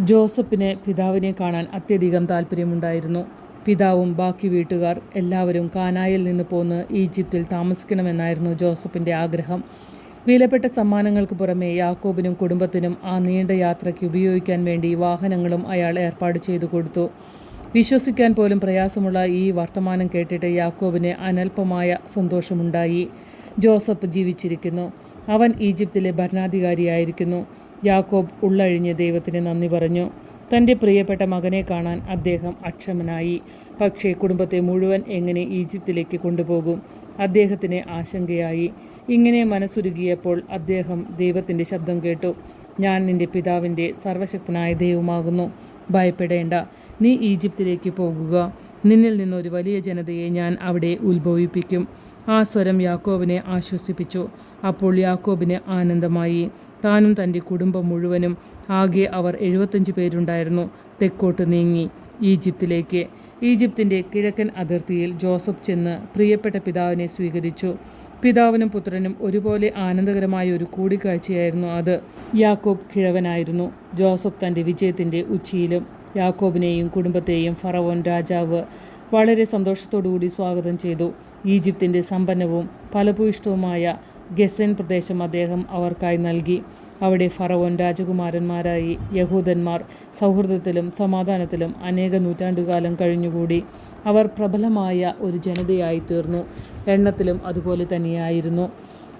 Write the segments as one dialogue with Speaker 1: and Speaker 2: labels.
Speaker 1: ജോസഫിന് പിതാവിനെ കാണാൻ അത്യധികം താല്പര്യമുണ്ടായിരുന്നു. പിതാവും ബാക്കി വീട്ടുകാർ എല്ലാവരും കാനായിൽ നിന്ന് പോന്ന് ഈജിപ്തിൽ താമസിക്കണമെന്നായിരുന്നു ജോസഫിന്റെ ആഗ്രഹം. വിലപ്പെട്ട സമ്മാനങ്ങൾക്ക് പുറമെ യാക്കോബിനും കുടുംബത്തിനും ആ നീണ്ട യാത്രയ്ക്ക് ഉപയോഗിക്കാൻ വേണ്ടി വാഹനങ്ങളും അയാൾ ഏർപ്പാട് ചെയ്തു കൊടുത്തു. വിശ്വസിക്കാൻ പോലും പ്രയാസമുള്ള ഈ വർത്തമാനം കേട്ടിട്ട് യാക്കോബിന് അനൽപമായ സന്തോഷമുണ്ടായി. ജോസഫ് ജീവിച്ചിരിക്കുന്നു. അവൻ ഈജിപ്തിലെ ഭരണാധികാരിയായിരിക്കുന്നു. യാക്കോബ് ഉള്ളഴിഞ്ഞ് ദൈവത്തിന് നന്ദി പറഞ്ഞു. തന്റെ പ്രിയപ്പെട്ട മകനെ കാണാൻ അദ്ദേഹം അക്ഷമനായി. പക്ഷേ കുടുംബത്തെ മുഴുവൻ എങ്ങനെ ഈജിപ്തിലേക്ക് കൊണ്ടുപോകും? അദ്ദേഹത്തിന് ആശങ്കയായി. ഇങ്ങനെ മനസ്സുരുകിയപ്പോൾ അദ്ദേഹം ദൈവത്തിന്റെ ശബ്ദം കേട്ടു. "ഞാൻ നിന്റെ പിതാവിന്റെ സർവശക്തനായ ദൈവമാകുന്നു. ഭയപ്പെടേണ്ട. നീ ഈജിപ്തിലേക്ക് പോകുക. നിന്നിൽ നിന്നൊരു വലിയ ജനതയെ ഞാൻ അവിടെ ഉത്ഭവിപ്പിക്കും. ആ സ്വരം യാക്കോബിനെ ആശ്വസിപ്പിച്ചു. അപ്പോൾ യാക്കോബിന് ആനന്ദമായി. താനും തന്റെ കുടുംബം മുഴുവനും, ആകെ അവർ എഴുപത്തഞ്ച് പേരുണ്ടായിരുന്നു, തെക്കോട്ട് നീങ്ങി, ഈജിപ്തിലേക്ക്. ഈജിപ്തിന്റെ കിഴക്കൻ അതിർത്തിയിൽ ജോസഫ് ചെന്ന് പ്രിയപ്പെട്ട പിതാവിനെ സ്വീകരിച്ചു. പിതാവിനും പുത്രനും ഒരുപോലെ ആനന്ദകരമായ ഒരു കൂടിക്കാഴ്ചയായിരുന്നു അത്. യാക്കോബ് കിഴവനായിരുന്നു. ജോസഫ് തന്റെ വിജയത്തിന്റെ ഉച്ചിയിലും. യാക്കോബിനെയും കുടുംബത്തെയും ഫറവോൻ രാജാവ് വളരെ സന്തോഷത്തോടുകൂടി സ്വാഗതം ചെയ്തു. ഈജിപ്തിന്റെ സമ്പന്നവും ഫലഭൂയിഷ്ഠവുമായ ഗെസൻ പ്രദേശം അദ്ദേഹം അവർക്കായി നൽകി. അവിടെ ഫറവോൻ രാജകുമാരന്മാരായി യഹൂദന്മാർ സൗഹൃദത്തിലും സമാധാനത്തിലും അനേക നൂറ്റാണ്ടുകാലം കഴിഞ്ഞുകൂടി. അവർ പ്രബലമായ ഒരു ജനതയായി തീർന്നു എണ്ണത്തിലും അതുപോലെ തന്നെയായിരുന്നു.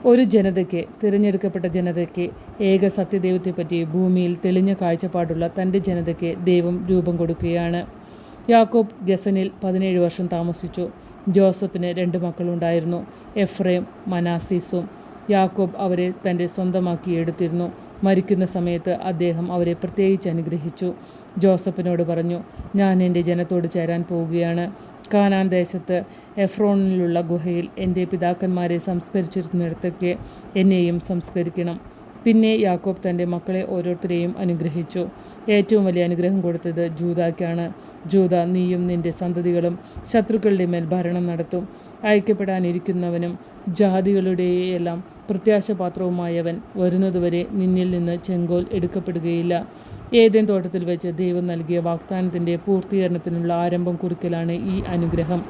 Speaker 1: ഒരു ജനതയ്ക്ക്, തിരഞ്ഞെടുക്കപ്പെട്ട ജനതയ്ക്ക്, ഏക സത്യദൈവത്തെപ്പറ്റി ഭൂമിയിൽ തെളിഞ്ഞ കാഴ്ചപ്പാടുള്ള തന്റെ ജനതയ്ക്ക് ദൈവം രൂപം കൊടുക്കുകയാണ്. യാക്കോബ് ഗസനിൽ പതിനേഴ് വർഷം താമസിച്ചു. ജോസഫിന് രണ്ട് മക്കളുണ്ടായിരുന്നു, എഫ്രേം, മനാസീസും യാക്കോബ് അവരെ തന്റെ സ്വന്തമാക്കി എടുത്തിരുന്നു മരിക്കുന്ന സമയത്ത് അദ്ദേഹം അവരെ പ്രത്യേകിച്ച് അനുഗ്രഹിച്ചു. ജോസഫിനോട് പറഞ്ഞു, "ഞാൻ എന്റെ ജനത്തോട് ചേരാൻ പോവുകയാണ് കാനാൻ ദേശത്ത് എഫ്രോണിലുള്ള ഗുഹയിൽ എന്റെ പിതാക്കന്മാരെ സംസ്കരിച്ചിരുന്നിടത്തൊക്കെ എന്നെയും സംസ്കരിക്കണം. " പിന്നെ യാക്കോബ് തന്റെ മക്കളെ ഓരോരുത്തരെയും അനുഗ്രഹിച്ചു. ഏറ്റവും വലിയ അനുഗ്രഹം കൊടുത്തത് ജൂതാക്കാണ് ജൂത നീയും നിന്റെ സന്തതികളും ശത്രുക്കളുടെ മേൽ ഭരണം നടത്തും. അയക്കപ്പെടാനിരിക്കുന്നവനും ജാതികളുടെയെല്ലാം പ്രത്യാശപാത്രവുമായവൻ വരുന്നതുവരെ നിന്നിൽ നിന്ന് ചെങ്കോൽ എടുക്കപ്പെടുകയില്ല. " ഏതേൻ തോട്ടത്തിൽ വെച്ച് ദൈവം നൽകിയ വാഗ്ദാനത്തിന്റെ പൂർത്തീകരണത്തിനുള്ള ആരംഭം കുറിക്കലാണ് ഈ അനുഗ്രഹം.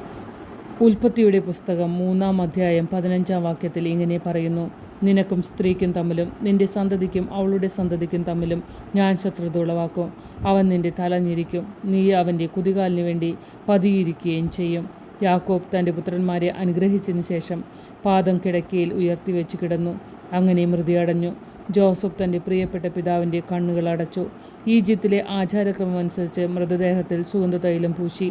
Speaker 1: ഉൽപ്പത്തിയുടെ പുസ്തകം മൂന്നാം അധ്യായം പതിനഞ്ചാം വാക്യത്തിൽ ഇങ്ങനെ പറയുന്നു: "നിനക്കും സ്ത്രീക്കും തമ്മിലും നിന്റെ സന്തതിക്കും അവളുടെ സന്തതിക്കും തമ്മിലും ഞാൻ ശത്രുത ഉളവാക്കും. അവൻ നിന്റെ തല നീ അവന്റെ കുതികാലിന് വേണ്ടി പതിയിരിക്കുകയും ചെയ്യും. " യാക്കോബ് തന്റെ പുത്രന്മാരെ അനുഗ്രഹിച്ചതിന് ശേഷം പാദം കിടക്കയിൽ ഉയർത്തിവെച്ചു കിടന്നു. അങ്ങനെ മൃതിയടഞ്ഞു ജോസഫ് തന്റെ പ്രിയപ്പെട്ട പിതാവിന്റെ കണ്ണുകൾ അടച്ചു. ഈജിപ്തിലെ ആചാരക്രമമനുസരിച്ച് മൃതദേഹത്തിൽ സുഗന്ധതൈലം പൂശി.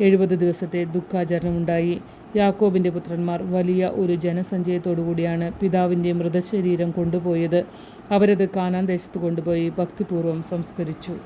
Speaker 1: എഴുപത് ദിവസത്തെ ദുഃഖാചരണമുണ്ടായി. യാക്കോബിന്റെ പുത്രന്മാർ വലിയ ഒരു ജനസഞ്ചയത്തോടുകൂടിയാണ് പിതാവിന്റെ മൃതശരീരം കൊണ്ടുപോയത്. അവരത് കാനാന്തേശത്ത് കൊണ്ടുപോയി ഭക്തിപൂർവം സംസ്കരിച്ചു.